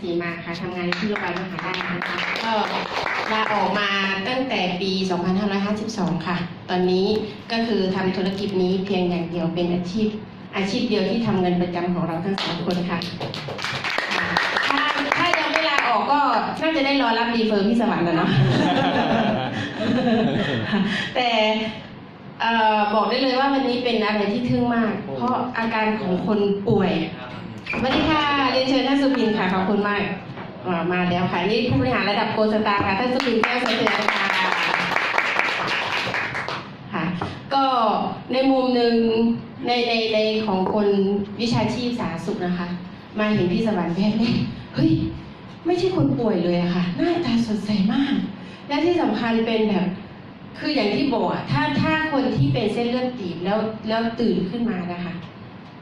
สีมาค่ะทำงานที่โรงพยาบาลมหาราชนะคะก็ลาออกมาตั้งแต่ปี 2552 ค่ะ ตอนนี้ก็คือทำธุรกิจนี้เพียงอย่างเดียวเป็นอาชีพ อาชีพเดียวที่ทำเงินประจำของเราทั้งสองคนค่ะ ถ้าถ้ายังไม่ลาออกก็น่าจะได้รอรับรีเฟอร์พี่สวรรค์แล้วเนาะแต่อบอกได้เลยว่าวันนี้เป็นอะไรที่ทึ่งมาก เพราะอาการของคนป่วย สวัสดีค่ะ เรียนเชิญท่านสุบินค่ะ ขอบคุณมากอ่ามาแล้วค่ะ นี่ผู้บริหารระดับโกลสตาร์ค่ะ ท่านสุบินแก้วเสถียรค่ะค่ะ ก็ในมุมหนึ่งในในในของคนวิชาชีพสาธารณสุขนะคะ มาเห็นพี่สวรรค์แพทย์เนี่ยเฮ้ย ไม่ใช่คนป่วยเลยอะค่ะ หน้าตาสดใสมาก และที่สำคัญเป็นแบบ คืออย่างที่บอกอะถ้าถ้าคนที่เป็นเส้นเลือดตีบแล้วแล้วตื่นขึ้นมานะคะ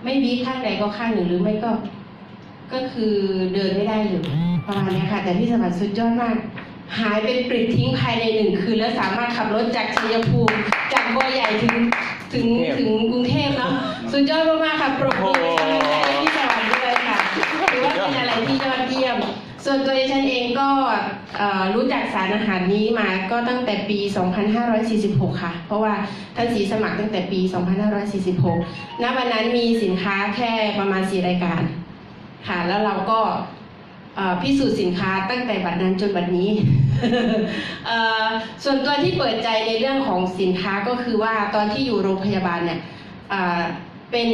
ไม่วีข้างใดก็ข้างหนึ่งหรือไม่ก็ ก็คือเดินไม่ได้เลยประมาณนี้ค่ะ แต่ที่สมัครสุดยอดมาก หายเป็นปลิดทิ้งภายในหนึ่งคืน แล้วสามารถขับรถจากชัยภูมิจากบัวใหญ่ถึงถึงถึงกรุงเทพเนาะสุดยอดมากๆค่ะปรบมือ ส่วนตัวดิฉันเองก็รู้จักสารอาหารนี้มาก็ตั้งแต่ปี 2546 ค่ะ เพราะว่าท่านสีสมัครตั้งแต่ปี 2546 ณ วันนั้นมีสินค้าแค่ประมาณ 4 รายการ ค่ะ แล้วเราก็พิสูจน์สินค้าตั้งแต่บัดนั้นจนบัดนี้ ส่วนตัวที่เปิดใจในเรื่องของสินค้าก็คือว่าตอนที่อยู่โรงพยาบาลเนี่ยเป็น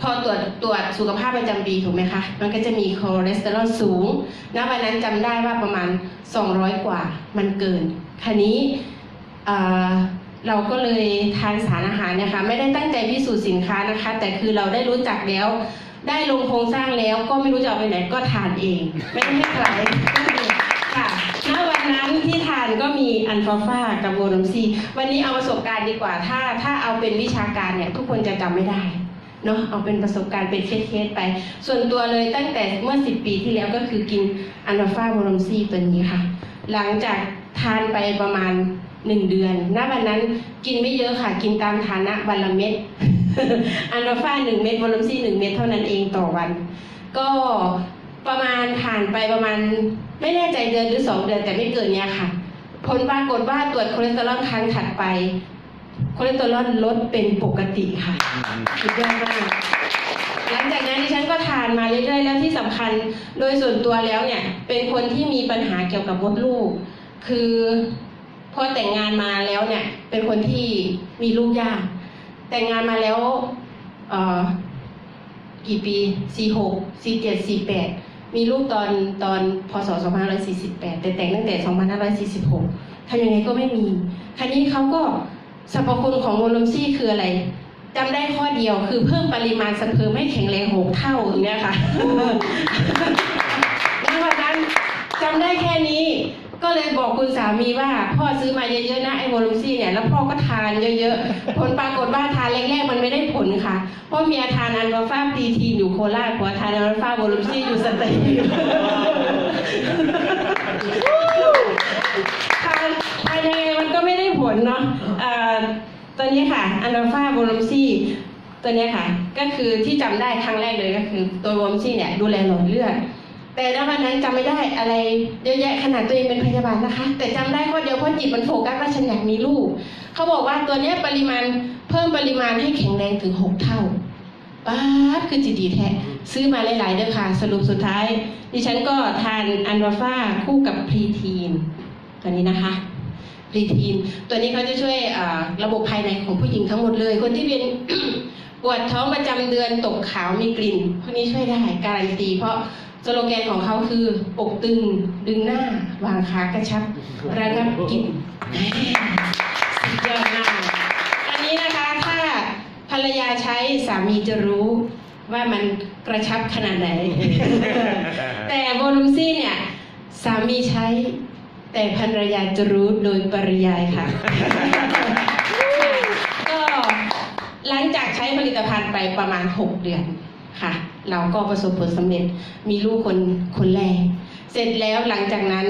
พอตรวจตรวจสุขภาพประจำปีถูกไหมคะ มันก็จะมีคอเลสเตอรอลสูงณวันนั้นจำได้ว่าประมาณ 200 กว่ามันเกินคันนี้เราก็เลยทานสารอาหารนี่ยค่ะไม่ได้ตั้งใจพิสูจน์สินค้านะคะ แต่คือเราได้รู้จักแล้ว ได้ลงโครงสร้างแล้วก็ไม่รู้จะเอาไปไหนก็ทานเอง ไม่ได้ให้ใครค่ะณวันนั้นที่ทานก็มีอันฟาฟากับโวนัมซี วันนี้เอาประสบการณ์ดีกว่าถ้า ถ้าเอาเป็นวิชาการเนี่ยทุกคนจะจำไม่ได้ เนาะเอาเป็นประสบการณ์เป็นเคสๆไป ส่วนตัวเลยตั้งแต่เมื่อ 10 ปีที่แล้วก็คือกินอันฟาฟาโวนัมซีตัวนี้ค่ะ หลังจากทานไปประมาณ 1 เดือนณวันนั้นกินไม่เยอะค่ะ กินตามฐานะวันละเม็ดอันาฟาหนึ่งเม็ดวอลลุ่มซีหนึ่งเม็ดเท่านั้นเองต่อวัน ก็ประมาณผ่านไปประมาณไม่แน่ใจเดือนหรือสองเดือนแต่ไม่เกินเนี้ยค่ะ ผลปรากฏว่าตรวจคอเลสเตอรอลครั้งถัดไป คอเลสเตอรอลลดเป็นปกติค่ะสุดยอดมากหลังจากนั้นดิฉันก็ทานมาเรื่อยๆ แล้วที่สำคัญโดยส่วนตัวแล้วเนี่ย เป็นคนที่มีปัญหาเกี่ยวกับมดลูก คือพอแต่งงานมาแล้วเนี่ย เป็นคนที่มีลูกยาก แต่งงานมาแล้วเอ่อกี่ปีสี่หกสี่เจ็ดสี่แปดมีลูกตอนตอนพศสองพันห้าร้อยสี่สิบแปดแต่แต่งตั้งแต่สองพันห้าร้อยสี่สิบหกทำยังไงก็ไม่มีคันนี้เขาก็ สรรพคุณของโมโลมซี่คืออะไรจำได้ข้อเดียวคือเพิ่มปริมาณสเปิร์มให้แข็งแรงหกเท่าอย่างเนี้ยค่ะในวันนั้นจำได้แค่นี้ก็เลยบอกคุณสามีว่า พ่อซื้อมาเยอะๆนะไอ้โวลูซี่เนี่ยแล้วพ่อก็ทานเยอะๆ ผลปรากฏว่าทานแรกๆมันไม่ได้ผลค่ะเพราะเมียทานอันวาฟ้าตีทีอยู่โคราชผัวทานอันวาฟ้าโวลูซี่อยู่สเตย์ทานทาน ยังไงมันก็ไม่ได้ผลเนาะตัวนี้ค่ะอันวาฟ้าโวลูซี่ตัวนี้ค่ะ ก็คือที่จำได้ครั้งแรกเลยก็คือ ตัววอมซี่เนี่ยดูแลหลอดเลือดแต่ณวันนั้นจำไม่ได้อะไรเยอะแยะขนาดตัวเองเป็นพยาบาลนะคะ แต่จำได้ข้อเดียวเพราะจิตมันโฟกัสว่าฉันอยากมีลูกเขาบอกว่าตัวนี้ปริมาณเพิ่มปริมาณให้แข็งแรงถึงหกเท่าป้าดคือจิตดีแท้ซื้อมาหลายๆเด้อค่ะ สรุปสุดท้าย ดิฉันก็ทานอันวาฟ้าคู่กับพรีทีนตัวนี้นะคะ พรีทีนตัวนี้เขาจะช่วยอ่าระบบภายในของผู้หญิงทั้งหมดเลย คนที่เป็นปวดท้องประจำเดือนตกขาวมีกลิ่นพวกนี้ช่วยได้การันตี เพราะสโลแกนของเขาคือปกตึงดึงหน้าวางขากระชับระงับกลิ่นสุดยอดมากอันนี้นะคะถ้าภรรยาใช้สามีจะรู้ว่ามันกระชับขนาดไหน แต่โวลูมซี่เนี่ย สามีใช้ แต่ภรรยาจะรู้โดยปริยายค่ะ ก็หลังจากใช้ผลิตภัณฑ์ไปประมาณ 6 เดือนค่ะ เราก็ประสบผลสำเร็จมีลูกคนคนแรกเสร็จแล้วหลังจากนั้น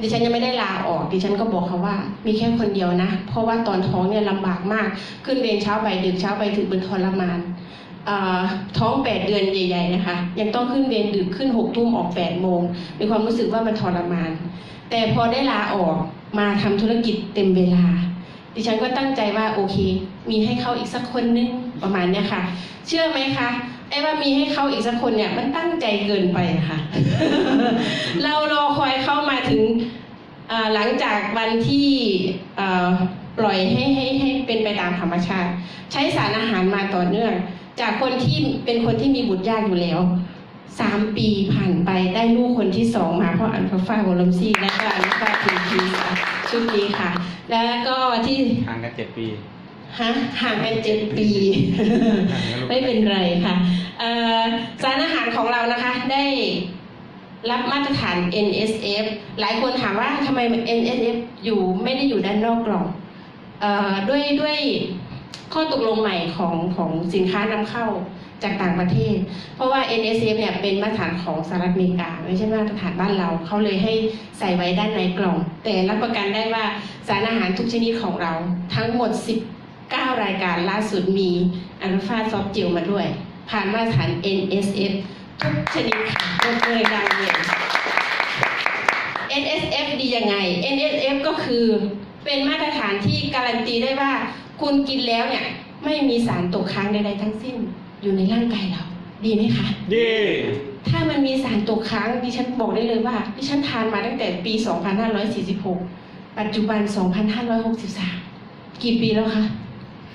ดิฉันยังไม่ได้ลาออก ดิฉันก็บอกเขาว่า มีแค่คนเดียวนะ เพราะว่าตอนท้องเนี่ยลำบากมาก ขึ้นเวรเช้าไปดึกเช้าไปถึงเป็นทรมานท้องแปดเดือนใหญ่ ๆ นะคะ ยังต้องขึ้นเวรดึกขึ้นหกทุ่มออกแปดโมงมีความรู้สึกว่ามันทรมาน แต่พอได้ลาออกมาทำธุรกิจเต็มเวลา ดิฉันก็ตั้งใจว่าโอเค มีให้เขาอีกสักคนนึงประมาณเนี้ยค่ะ เชื่อไหมคะไอ้ว่ามีให้เขาอีกสักคนเนี่ยมันตั้งใจเกินไปอะค่ะ เรารอคอยเข้ามาถึงหลังจากวันที่ปล่อยให้ให้ให้เป็นไปตามธรรมชาติ ใช้สารอาหารมาต่อเนื่อง จากคนที่เป็นคนที่มีบุตรยากอยู่แล้ว สามปีผ่านไปได้ลูกคนที่สองมาเพราะอันฟาฟ้าโวลมซีและก็อันฟาทีทีชุดนี้ค่ะ แล้วก็ที่ห่างกันเจ็ดปีฮะห่างกันเจ็ดปี ไม่เป็นไรค่ะเอ่อสารอาหารของเรานะคะได้รับมาตรฐาน NSF หลายคนถามว่าทำไม NSF อยู่ไม่ได้อยู่ด้านนอกกล่องเอ่อด้วยด้วยข้อตกลงใหม่ของของสินค้านำเข้า จากต่างประเทศ เพราะว่า NSF เนี่ยเป็นมาตรฐานของสหรัฐอเมริกา ไม่ใช่มาตรฐานบ้านเรา เขาเลยให้ใส่ไว้ด้านในกล่อง แต่รับประกันได้ว่าสารอาหารทุกชนิดของเราทั้งหมด 19 รายการล่าสุดมีอัลฟาซอฟเจลมาด้วย ผ่านมาตรฐาน NSF ทุกชนิดค่ะยกเลยดังเลย NSF ดียังไง NSF ก็คือเป็นมาตรฐานที่การันตีได้ว่า คุณกินแล้วเนี่ยไม่มีสารตกค้างใดๆทั้งสิ้น อยู่ในร่างกายเรา ดีไหมคะ ดี ถ้ามันมีสารตกค้างดิฉันบอกได้เลยว่าดิฉันทานมาตั้งแต่ปี 2546 ปัจจุบัน 2563 กี่ปีแล้วคะ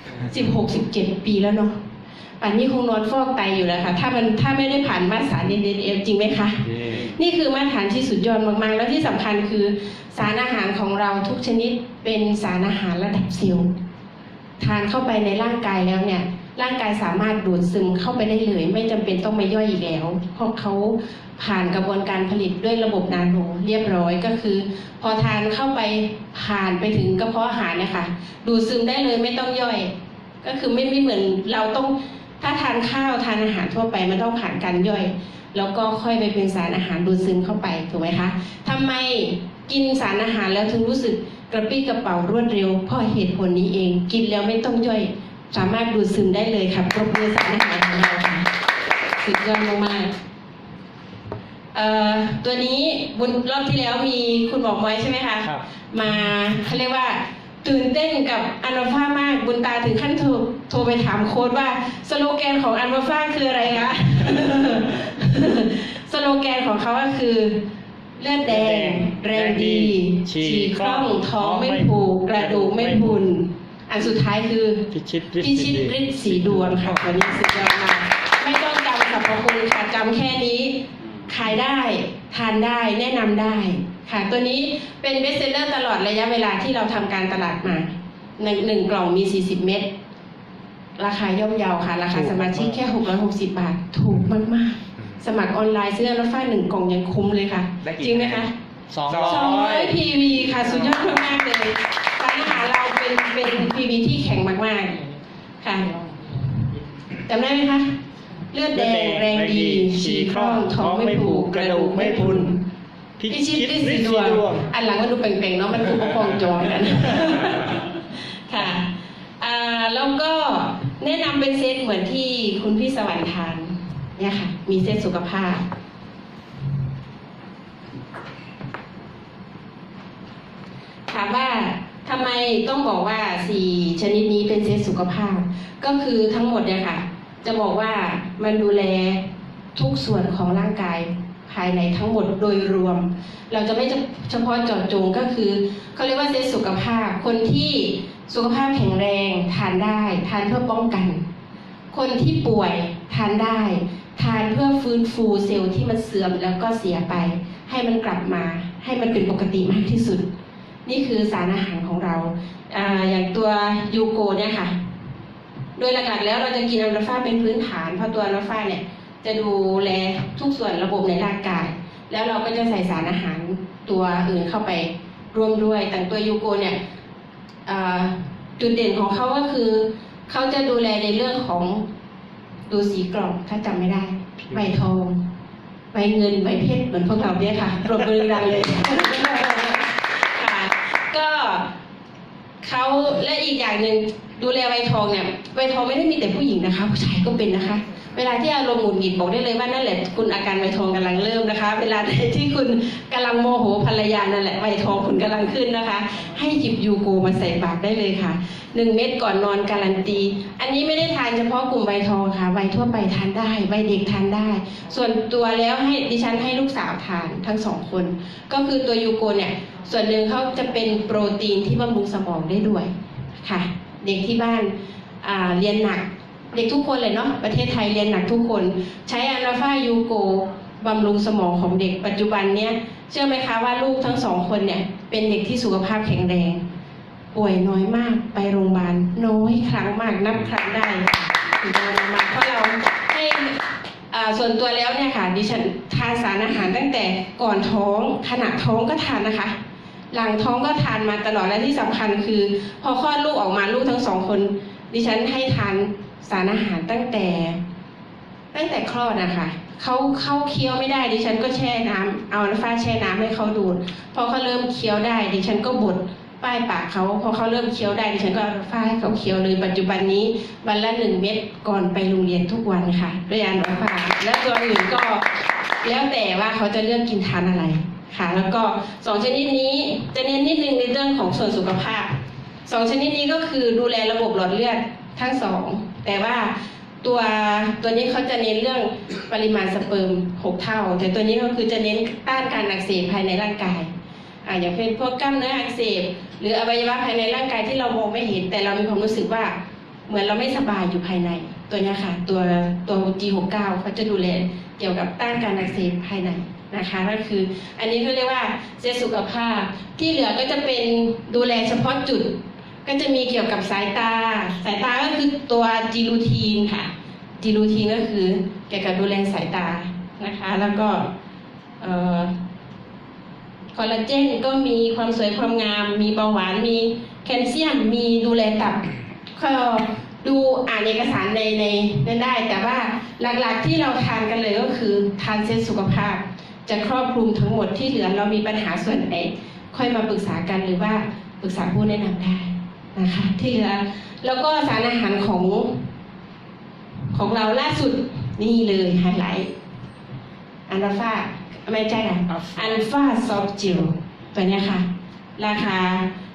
16 17 ปีแล้วเนาะป่านนี้คงนอนฟอกไตอยู่แล้วค่ะ ถ้ามันถ้าไม่ได้ผ่านมาตรฐาน NSF จริงไหมคะดีนี่คือมาตรฐานที่สุดยอดมากๆ แล้วที่สำคัญคือสารอาหารของเราทุกชนิดเป็นสารอาหารระดับเซลล์ทานเข้าไปในร่างกายแล้วเนี่ย ร่างกายสามารถดูดซึมเข้าไปได้เลย ไม่จำเป็นต้องมาย่อยอีกแล้ว เพราะเขาผ่านกระบวนการผลิตด้วยระบบนาโนเรียบร้อยก็คือ พอทานเข้าไปผ่านไปถึงกระเพาะอาหารเนี่ยค่ะดูดซึมได้เลยไม่ต้องย่อย ก็คือไม่ไม่เหมือนเราต้องถ้าทานข้าวทานอาหารทั่วไปมันต้องผ่านการย่อย แล้วก็ค่อยไปเป็นสารอาหารดูดซึมเข้าไปถูกไหมคะทำไมกินสารอาหารแล้วถึงรู้สึกกระปรี้กระเป๋ารวดเร็วเพราะเหตุผลนี้เอง กินแล้วไม่ต้องย่อย สามารถดูดซึมได้เลยค่ะปรบมือสารอาหารของเราค่ะสุดยอดมากๆเอ่อตัวนี้บนรอบที่แล้วมีคุณหมอมอยใช่ไหมคะครับ มาเขาเรียกว่าตื่นเต้นกับอันวาฟ้ามากบุญตาถึงขั้นโทรโทรไปถามโค้ดว่า สโลแกนของอันวาฟ้าคืออะไรคะสโลแกนของเขาก็คือ เลือดแดง แรงดี ฉี่คล่องท้องไม่ผูกกระดูกไม่พุน อันสุดท้ายคือพิชิตฤทพิธิ์ชิตดีฤทธิ์สีดวงค่ะวันนี้สุดยอดมากไม่ต้องจำสรรพคุณค่ะจำแค่นี้ ขายได้ทานได้แนะนำได้ค่ะ ตัวนี้เป็นเบสเซลเลอร์ตลอดระยะเวลาที่เราทำการตลาดมาหนึ่งหนึ่งกล่องมี 40 เม็ดราคาย่อมเยาค่ะ ราคาสมาชิกแค่ 660 บาท ถูกมากๆ สมัครออนไลน์ซื้อรถไฟหนึ่งกล่องยังคุ้มเลยค่ะได้กี่จริงไหมคะสองสร้องอร้อยย PV ค่ะ สุดยอดมากๆเลยสารอาหาร เราเป็นเป็น PV ที่แข็งมากๆ ค่ะจำได้ไหมคะเลือดแดงแรงดีฉี่คล่องท้องไม่ผูกกระดูกไม่พรุนพิพิชิชิตตฤฤททธิ์ธิ์สีสีดดววงงอันหลังก็ดูเป่งๆเนาะมันคือประคองจองกันค่ะอ่าแล้วก็แนะนำเป็นเซตเหมือนที่คุณพี่สวรรค์ทานเนี่ยค่ะ มีเซตสุขภาพ ถามว่า ทำไมต้องบอกว่าสี่ชนิดนี้เป็นเซตสุขภาพ ก็คือทั้งหมดเนี่ยค่ะ จะบอกว่ามันดูแลทุกส่วนของร่างกายภายในทั้งหมดโดยรวม เราจะไม่เฉพาะเจาะจงก็คือเขาเรียกว่าเซตสุขภาพ คนที่สุขภาพแข็งแรงทานได้ ทานเพื่อป้องกัน คนที่ป่วยทานได้ ทานเพื่อฟื้นฟูเซลล์ที่มันเสื่อมแล้วก็เสียไป ให้มันกลับมา ให้มันเป็นปกติมากที่สุด นี่คือสารอาหารของเราอาอย่างตัวยูโกเนี่ยค่ะ โดยหลักๆแล้วเราจะกินอัลฟาเป็นพื้นฐาน เพราะตัวอัลฟาเนี่ยจะดูแลทุกส่วนระบบในร่างกาย แล้วเราก็จะใส่สารอาหารตัวอื่นเข้าไปร่วมด้วยแต่ตัวยูโกเนี่ยอ่าจุดเด่นของเขาก็คือเขาจะดูแลในเรื่องของดูสีกล่องถ้าจำไม่ได้ใบทองใบเงินใบเพชรเหมือนพวกเราเนี่ยค่ะปรบมือดังเลย ค่ะ ก็ เขาและอีกอย่างหนึ่งดูแลวัยทองเนี่ยวัยทองไม่ได้มีแต่ผู้หญิงนะคะ ผู้ชายก็เป็นนะคะ เวลาที่อารมณ์หงุดหงิดบอกได้เลยว่านั่นแหละคุณอาการวัยทองกำลังเริ่มนะคะ เวลาที่คุณกำลังโมโหภรรยานั่นแหละวัยทองคุณกำลังขึ้นนะคะ ให้หยิบยูโกมาใส่บาตรได้เลยค่ะหนึ่งเม็ดก่อนนอนการันตี อันนี้ไม่ได้ทานเฉพาะกลุ่มวัยทองค่ะวัยทั่วไปทานได้วัยเด็กทานได้ ส่วนตัวแล้วให้ดิฉันให้ลูกสาวทานทั้งสองคน ก็คือตัวยูโกเนี่ยส่วนหนึ่งเขาจะเป็นโปรตีนที่บำรุงสมองได้ด้วยค่ะ เด็กที่บ้านเรียนหนัก เด็กทุกคนเลยเนาะประเทศไทยเรียนหนักทุกคน ใช้อัลฟายูโกบำรุงสมองของเด็กปัจจุบันเนี้ยเชื่อไหมคะว่าลูกทั้งสองคนเนี่ยเป็นเด็กที่สุขภาพแข็งแรง ป่วยน้อยมากไปโรงพยาบาลน้อยครั้งมากนับครั้งได้ถึงจะโรงพยาบาลเพราะเราให้ส่วนตัวแล้วเนี่ยค่ะดิฉันทานสารอาหารตั้งแต่ก่อนท้องขณะท้องก็ทานนะคะ หลังท้องก็ทานมาตลอดและที่สำคัญคือ พอคลอดลูกออกมาลูกทั้งสองคน ดิฉันให้ทาน สารอาหารตั้งแต่ ตั้งแต่คลอดนะคะเขาเขาเคี้ยวไม่ได้ดิฉันก็แช่น้ำเอาน้ำฟ้าแช่น้ำให้เขาดูดพอเขาเริ่มเคี้ยวได้ ดิฉันก็บดป้ายปากเขาพอเขาเริ่มเคี้ยวได้ดิฉันก็เอาน้ำฟ้าให้เขาเคี้ยวเลยปัจจุบันนี้วันละหนึ่งเม็ดก่อนไปโรงเรียนทุกวันค่ะด้วยยาน้ำฟ้าแล้วตัวอื่นก็แล้วแต่ว่าเขาจะเลือกกินทานอะไรค่ะแล้วก็สองชนิดนี้จะเน้นนิดนึงในเรื่องของส่วนสุขภาพสองชนิดนี้ก็คือดูแลระบบหลอดเลือดทั้งสอง แต่ว่าตัวตัวนี้เขาจะเน้นเรื่องปริมาณสเปิร์มหกเท่า แต่ตัวนี้ก็คือจะเน้นต้านการอักเสบภายในร่างกายอ่าอย่างเช่นพวกกล้ามเนื้ออักเสบ หรืออวัยวะภายในร่างกายที่เรามองไม่เห็น แต่เรามีความรู้สึกว่าเหมือนเราไม่สบายอยู่ภายใน ตัวนี้ค่ะ ตัวตัว G69 เขาจะดูแลเกี่ยวกับต้านการอักเสบภายในนะคะก็คืออันนี้เขาเรียกว่าเซตสุขภาพที่เหลือก็จะเป็นดูแลเฉพาะจุด ก็จะมีเกี่ยวกับสายตา สายตาก็คือตัวจีรูทีนค่ะจีรูทีนก็คือเกี่ยวกับดูแลสายตานะคะ แล้วก็คอลลาเจนก็มีความสวยความงาม มีเบาหวาน มีแคลเซียม มีดูแลตับก็ดูอ่านเอกสารในในนั้นได้ แต่ว่าหลักๆที่เราทานกันเลยก็คือทานเซตสุขภาพ จะครอบคลุมทั้งหมดที่เหลือเรามีปัญหาส่วนไหนค่อยมาปรึกษากันหรือว่าปรึกษาผู้แนะนำได้ นะคะที่เหลือแล้วก็สารอาหารของของเราล่าสุดนี่เลยไฮไลท์อันฟาไม่ใช่ค่ะอันฟาซอฟจิลตัวเนี้ยค่ะ ราคา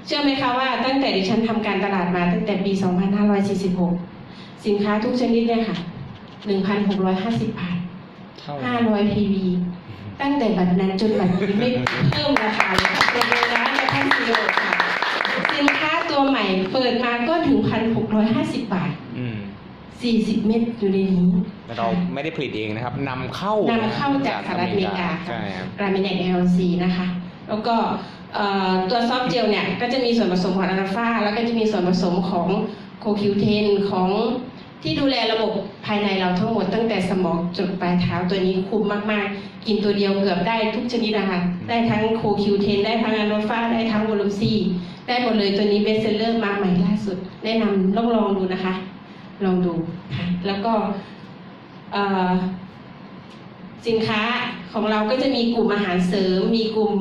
เชื่อไหมคะว่าตั้งแต่ดิฉันทำการตลาดมาตั้งแต่ปี 2546 สินค้าทุกชนิดเนี่ยค่ะ 1,650 บาทเท่า500 PV ตั้งแต่บัดนั้นจนบัดนี้ไม่เพิ่มราคาเลยค่ะเป็นร้านและท่านซีโอค่ะสินค้า ตัวใหม่เปิดมาก็ถึง1,650บาทอืม40เม็ดอยู่ในนี้แต่เราไม่ได้ผลิตเองนะครับนำเข้านำเข้าจากสหรัฐอเมริกาใช่ครับ รามินแอกเอลซีนะคะ แล้วก็เอ่อตัวซอฟต์เจลเนี่ย ก็จะมีส่วนผสมของอัลฟาแล้วก็จะมีส่วนผสมของโคคิวเทนของที่ดูแลระบบภายในเราทั้งหมดตั้งแต่สมองจนปลายเท้าตัวนี้คุ้มมาก ๆ กินตัวเดียวเกือบได้ทุกชนิดนะคะได้ทั้งโคคิวเทนได้ทั้งอัลฟาได้ทั้งวอลูซี ได้หมดเลยตัวนี้เบสเซลเลอร์มาใหม่ล่าสุด แนะนำลองลองดูนะคะ ลองดูค่ะแล้วก็สินค้าของเราก็จะมีกลุ่มอาหารเสริม มีกลุ่ม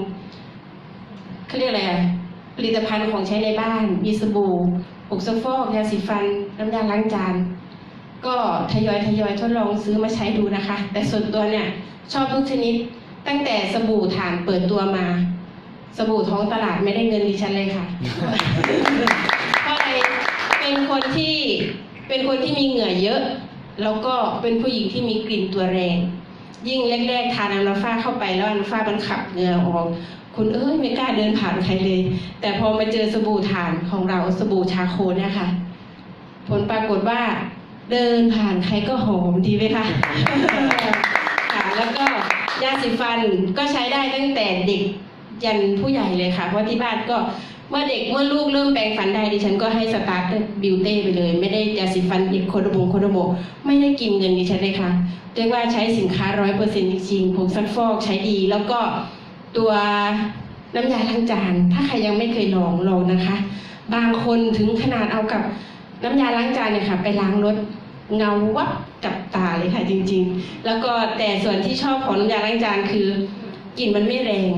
เขาเรียกอะไรอะผลิตภัณฑ์ของใช้ในบ้าน มีสบู่ผงซักฟอกยาสีฟัน น้ำยาล้างจาน ก็ทยอยทยอยทดลองซื้อมาใช้ดูนะคะ แต่ส่วนตัวเนี่ย ชอบทุกชนิดตั้งแต่สบู่ฐานเปิดตัวมา สบู่ท้องตลาดไม่ได้เงินดิฉันเลยค่ะเพราะอะไรเป็นคนที่เป็นคนที่มีเหงื่อเยอะ แล้วก็เป็นผู้หญิงที่มีกลิ่นตัวแรง ยิ่งแรกๆทานอัลฟาเข้าไปแล้วอัลฟามันขับเหงื่อออก คุณเอ้ยไม่กล้าเดินผ่านใครเลย แต่พอมาเจอสบู่ฐานของเราสบู่ชาโคเนี่ยค่ะ ผลปรากฏว่าเดินผ่านใครก็หอมดีไหมคะค่ะแล้วก็ยาสีฟันก็ใช้ได้ตั้งแต่เด็ก ยันผู้ใหญ่เลยค่ะ เพราะที่บ้านก็เมื่อเด็กเมื่อลูกเริ่มแปรงฟันได้ดิฉันก็ให้สตาร์ทบิวเต้ไปเลย ไม่ได้ยาสีฟันเด็กโคโดโมโคโดโมไม่ได้กินเงินดิฉันเลยค่ะเรียกว่าใช้สินค้าร้อยเปอร์เซ็นต์จริงๆผงซักฟอกใช้ดี แล้วก็ตัวน้ำยาล้างจาน ถ้าใครยังไม่เคยลองลองนะคะ บางคนถึงขนาดเอากับน้ำยาล้างจานเนี่ยค่ะ ไปล้างรถเงาวับกับตาเลยค่ะจริง ๆ แล้วก็แต่ส่วนที่ชอบของน้ำยาล้างจานคือกลิ่นมันไม่แรง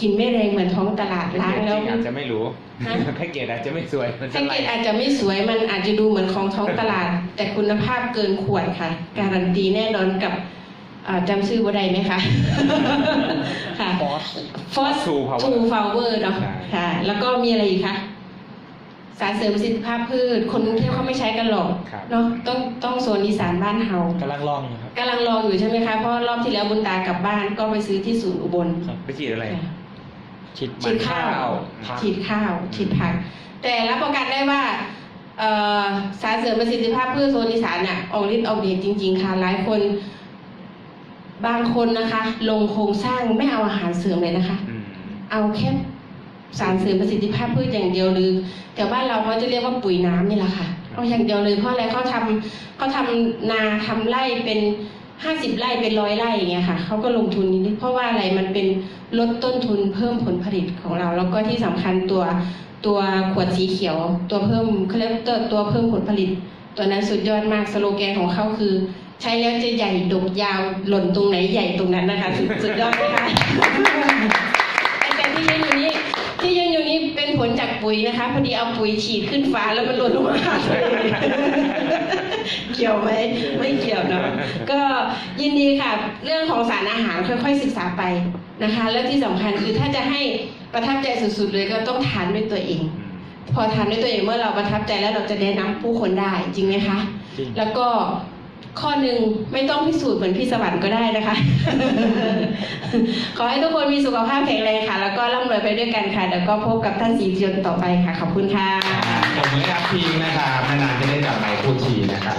กลิ่นไม่แรงเหมือนท้องตลาดล้างจแล้วริงๆอาจจะไม่รู้ฮะแพ็กเกจอาจจะไม่สวยมันแพ็จะกไรเกจอาจจะไม่สวยมันอาจจะดูเหมือนของท้องตลาด แต่คุณภาพเกินขวดค่ะ การันตีแน่นอนกับอ่าจำชื่อว่าใดไหมคะ ค่ะฟอสฟอส True Power ทูฟาวเวอร์เนาะใช่ค่ะ แล้วก็มีอะไรอีกคะสารเสริมประสิทธิภาพพืช คนกรุงเทพเขาไม่ใช้กันหรอกครับเนาะต้องต้องโซนอีสานบ้านเฮากำลังลองอยู่ครับกำลังลองอยู่ใช่ไหมคะเพราะรอบที่แล้วบุญตากลับบ้านก็ไปซื้อที่ศูนย์อุบลครับไปฉีดอะไร ค่ะชิดฉีดข้าวผักฉีดข้าวฉีดผัก แต่รับประกันได้ว่าเอ่อสารเสริมประสิทธิภาพพืชโซนอีสานน่ะออกฤทธิ์ออกเดชจริง ๆ ค่ะหลายคน บางคนนะคะ ลงโครงสร้างไม่เอาอาหารเสริมเลยนะคะอืมเอาแค่สารเสริมประสิทธิภาพพืชอย่างเดียวหรือแต่บ้านเราเขาจะเรียกว่าปุ๋ยน้ำนี่แหละค่ะเอาอย่างเดียวเลยเพราะอะไรเขาทำเขาทำนาทำไร่เป็น ห้าสิบไร่เป็นร้อยไร่อย่างเงี้ยค่ะเขาก็ลงทุนนิดเพราะว่าอะไรมันเป็นลดต้นทุนเพิ่มผลผลิตของเรา แล้วก็ที่สำคัญตัวตัวขวดสีเขียว ตัวเพิ่มเขาเรียกตัวตัวเพิ่มผลผลิต ตัวนั้นสุดยอดมากสโลแกนของเขาคือ ใช้แล้วจะใหญ่ดกยาวหล่นตรงไหนใหญ่ตรงนั้นนะคะ สุดสุดยอดเลยค่ะแต่ที่ยืนอยู่นี้ที่ยืนอยู่นี้เป็นผลจากปุ๋ยนะคะพอดีเอาปุ๋ยฉีดขึ้นฟ้าแล้วมันหล่นลงมา กี่ยวไหมไม่เกี่ยวเนาะก็ยินดีค่ะ เรื่องของสารอาหารค่อยๆศึกษาไปนะคะ แล้วที่สำคัญคือถ้าจะให้ประทับใจสุดๆเลยก็ต้องทานด้วยตัวเองอืมพอทานด้วยตัวเองเมื่อเราประทับใจแล้วเราจะแนะนำผู้คนได้จริงไหมคะจริงแล้วก็ข้อหนึ่งไม่ต้องพิสูจน์เหมือนพี่สวรรค์ก็ได้นะคะ ขอให้ทุกคนมีสุขภาพแข็งแรงค่ะ แล้วก็ร่ำรวยไปด้วยกันค่ะ แล้วก็พบกับท่านสีจนต่อไปค่ะ ขอบคุณค่ะขอบคุณครับพิงนะครับนานๆจะได้จับไมค์พูดทีนะครับ